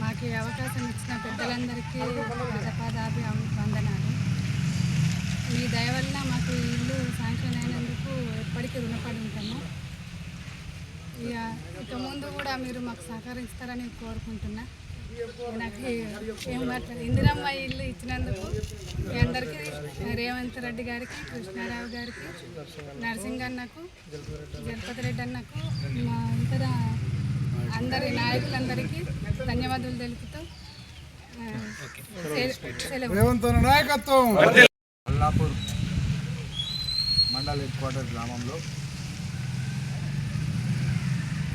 మాకు అవకాశం ఇచ్చిన పెద్దలందరికీ పదపాదాభి వందనాలు. మీ దయ వల్ల మాకు ఈ ఇల్లు శాంక్షన్ అయినందుకు ఎప్పటికీ రుణపడి ఉంటాము. ఇక ఇక ముందు కూడా మీరు మాకు సహకరిస్తారని కోరుకుంటున్నా. నాకు ఏం మాట్లాడు ఇందిరమ్మ ఇల్లు ఇచ్చినందుకు మీ అందరికీ రేవంత్ రెడ్డి గారికి కృష్ణారావు గారికి నరసింగన్నకు జగపతి రెడ్డి అన్నకు మా ఇతర అందరి నాయకులందరికీ ధన్యవాదాలు తెలుపుతూ సెలవు. రేవంత్ నాయకత్వం. అల్లాపూర్ మండల్ హెడ్ క్వార్టర్ గ్రామంలో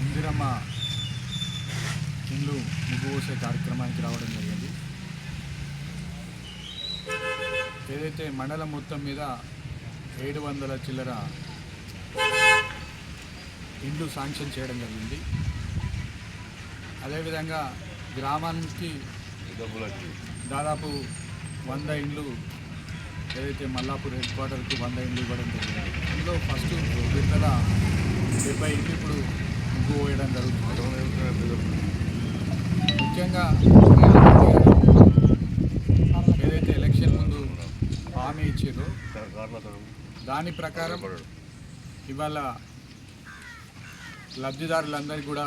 ఇందిరమ్మ ఇల్లు ముగ్గు పోసే కార్యక్రమానికి రావడం జరిగింది. ఏదైతే మండలం మొత్తం మీద ఏడు వందల చిల్లర ఇండ్లు శాంక్షన్ చేయడం జరిగింది. అదేవిధంగా గ్రామానికి దాదాపు వంద ఇండ్లు ఏదైతే మల్లాపూర్ హెడ్ క్వార్టర్కి వంద ఇండ్లు ఇవ్వడం జరిగింది అందులో ఫస్ట్ విడతల డెబ్బై ఇండ్లు ఇప్పుడు ముగ్గు వేయడం జరుగుతుంది. ముఖ్యంగా ఏదైతే ఎలక్షన్ ముందు హామీ ఇచ్చారో దాని ప్రకారం ఇవాళ లబ్ధిదారులందరికీ కూడా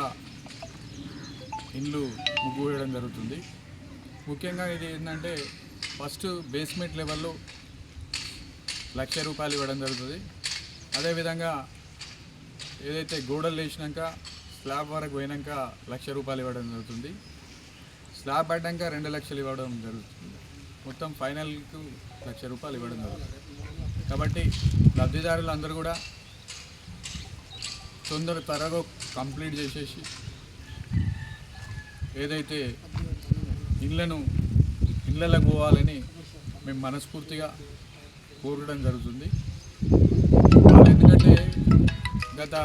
ఇండ్లు ముగ్గు వేయడం జరుగుతుంది. ముఖ్యంగా ఇది ఏంటంటే ఫస్ట్ బేస్మెంట్ లెవెల్లో లక్ష రూపాయలు ఇవ్వడం జరుగుతుంది. అదేవిధంగా ఏదైతే గోడలు వేసినాక స్లాబ్ వరకు పోయినాక లక్ష రూపాయలు ఇవ్వడం జరుగుతుంది. స్లాబ్ పడ్డాక రెండు లక్షలు ఇవ్వడం జరుగుతుంది. మొత్తం ఫైనల్కు లక్ష రూపాయలు ఇవ్వడం జరుగుతుంది. కాబట్టి లబ్ధిదారులు అందరూ కూడా తొందర త్వరగా కంప్లీట్ చేసేసి ఏదైతే ఇళ్ళను ఇళ్ళకు పోవాలని మేము మనస్ఫూర్తిగా కోరడం జరుగుతుంది. ఎందుకంటే గత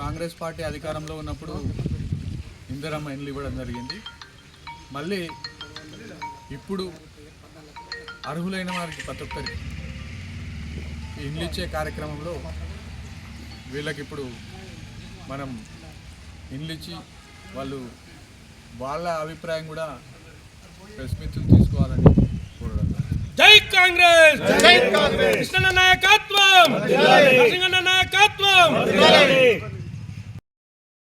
కాంగ్రెస్ పార్టీ అధికారంలో ఉన్నప్పుడు ఇందిరమ్మ ఇండ్లు ఇవ్వడం జరిగింది. మళ్ళీ ఇప్పుడు అర్హులైన వారికి ప్రతి ఒక్కరికి ఇండ్లు ఇచ్చే కార్యక్రమంలో వీళ్ళకి ఇప్పుడు మనం ఇండ్లు ఇచ్చి వాళ్ళు వాళ్ళ అభిప్రాయం కూడా ప్రెస్ తీసుకోవాలని కోరడం జై కాంగ్రెస్! జై కాంగ్రెస్! కృష్ణ నాయకత్వం! నరసింహన్న నాయకత్వం!